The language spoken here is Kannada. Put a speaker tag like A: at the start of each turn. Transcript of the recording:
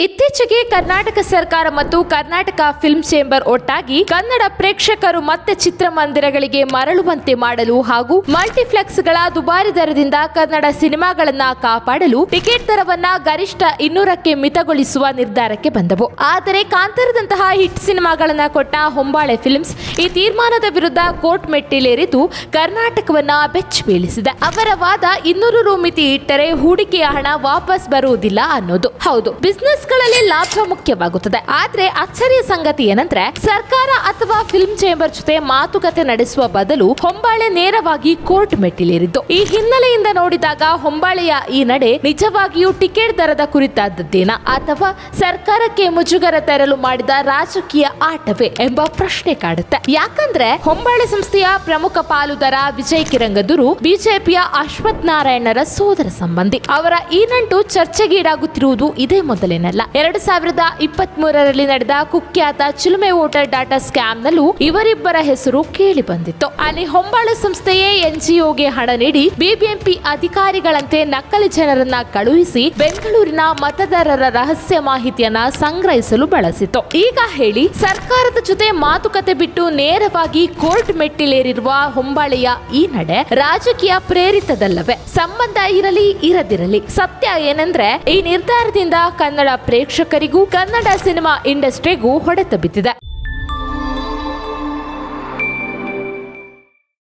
A: ಇತ್ತೀಚೆಗೆ ಕರ್ನಾಟಕ ಸರ್ಕಾರ ಮತ್ತು ಕರ್ನಾಟಕ ಫಿಲ್ಮ್ ಚೇಂಬರ್ ಒಟ್ಟಾಗಿ ಕನ್ನಡ ಪ್ರೇಕ್ಷಕರು ಮತ್ತೆ ಚಿತ್ರಮಂದಿರಗಳಿಗೆ ಮರಳುವಂತೆ ಮಾಡಲು ಹಾಗೂ ಮಲ್ಟಿಫ್ಲೆಕ್ಸ್ಗಳ ದುಬಾರಿ ದರದಿಂದ ಕನ್ನಡ ಸಿನಿಮಾಗಳನ್ನ ಕಾಪಾಡಲು ಟಿಕೆಟ್ ದರವನ್ನ ಗರಿಷ್ಠ ಇನ್ನೂರಕ್ಕೆ ಮಿತಗೊಳಿಸುವ ನಿರ್ಧಾರಕ್ಕೆ ಬಂದವು. ಆದರೆ ಕಾಂತಾರದಂತಹ ಹಿಟ್ ಸಿನಿಮಾಗಳನ್ನ ಕೊಟ್ಟ ಹೊಂಬಾಳೆ ಫಿಲ್ಮ್ಸ್ ಈ ತೀರ್ಮಾನದ ವಿರುದ್ಧ ಕೋರ್ಟ್ ಮೆಟ್ಟಿಲೇರಿದ್ದು ಕರ್ನಾಟಕವನ್ನ ಬೆಚ್ಚಿ ಬೀಳಿಸಿದೆ ಅವರ ವಾದ ಇನ್ನೂರು ರು ಮಿತಿ ಇಟ್ಟರೆ ಹೂಡಿಕೆಯ ಹಣ ವಾಪಸ್ ಬರುವುದಿಲ್ಲ ಅನ್ನೋದು. ಹೌದು. ಬಿಸ್ನೆಸ್ ಗಳಲ್ಲಿ ಲಾಭ ಮುಖ್ಯವಾಗುತ್ತದೆ. ಆದ್ರೆ ಅಚ್ಚರಿಯ ಸಂಗತಿ ಏನಂದ್ರೆ, ಸರ್ಕಾರ ಅಥವಾ ಫಿಲ್ಮ್ ಚೇಂಬರ್ ಜೊತೆ ಮಾತುಕತೆ ನಡೆಸುವ ಬದಲು ಹೊಂಬಾಳೆ ನೇರವಾಗಿ ಕೋರ್ಟ್ ಮೆಟ್ಟಿಲೇರಿದ್ದು. ಈ ಹಿನ್ನೆಲೆಯಿಂದ ನೋಡಿದಾಗ ಹೊಂಬಾಳೆಯ ಈ ನಡೆ ನಿಜವಾಗಿಯೂ ಟಿಕೆಟ್ ದರದ ಕುರಿತಾದದ್ದೇನಾ? ಅಥವಾ ಸರ್ಕಾರಕ್ಕೆ ಮುಜುಗರ ತರಲು ಮಾಡಿದ ರಾಜಕೀಯ ಆಟವೇ ಎಂಬ ಪ್ರಶ್ನೆ ಕಾಡುತ್ತೆ. ಯಾಕಂದ್ರೆ ಹೊಂಬಾಳೆ ಸಂಸ್ಥೆಯ ಪ್ರಮುಖ ಪಾಲುದಾರ ವಿಜಯ್ ಕಿರಂಗದೂರು, ಬಿಜೆಪಿಯ ಅಶ್ವಥ್ ನಾರಾಯಣರ ಸೋದರ ಸಂಬಂಧಿ. ಅವರ ಈ ನಂಟು ಚರ್ಚೆಗೀಡಾಗುತ್ತಿರುವುದು ಇದೇ ಮೊದಲೇನಲ್ಲ. ಎರಡು ಸಾವಿರದ ಇಪ್ಪತ್ತ್ ಮೂರರಲ್ಲಿ ನಡೆದ ಕುಖ್ಯಾತ ಚಿಲುಮೆ ವೋಟರ್ ಡಾಟಾ ಸ್ಕ್ಯಾಮ್ ನಲ್ಲೂ ಇವರಿಬ್ಬರ ಹೆಸರು ಕೇಳಿ ಬಂದಿತ್ತು. ಅಲ್ಲಿ ಹೊಂಬಾಳೆ ಸಂಸ್ಥೆಯೇ ಎನ್ಜಿಒಗೆ ಹಣ ನೀಡಿ ಬಿಬಿಎಂಪಿ ಅಧಿಕಾರಿಗಳಂತೆ ನಕಲಿ ಜನರನ್ನ ಕಳುಹಿಸಿ ಬೆಂಗಳೂರಿನ ಮತದಾರರ ರಹಸ್ಯ ಮಾಹಿತಿಯನ್ನ ಸಂಗ್ರಹಿಸಲು ಬಳಸಿತು ಈಗ ಹೇಳಿ, ಸರ್ಕಾರದ ಜೊತೆ ಮಾತುಕತೆ ಬಿಟ್ಟು ನೇರವಾಗಿ ಕೋರ್ಟ್ ಮೆಟ್ಟಿಲೇರಿರುವ ಹೊಂಬಾಳೆಯ ಈ ನಡೆ ರಾಜಕೀಯ ಪ್ರೇರಿತದಲ್ಲವೇ. ಸಂಬಂಧ ಇರಲಿ, ಇರದಿರಲಿ. ಸತ್ಯ ಏನಂದ್ರೆ, ಈ ನಿರ್ಧಾರದಿಂದ ಕನ್ನಡ ಪ್ರೇಕ್ಷಕರಿಗೂ ಕನ್ನಡ ಸಿನಿಮಾ ಇಂಡಸ್ಟ್ರಿಗೂ ಹೊಡೆತ ಬಿದ್ದಿದೆ.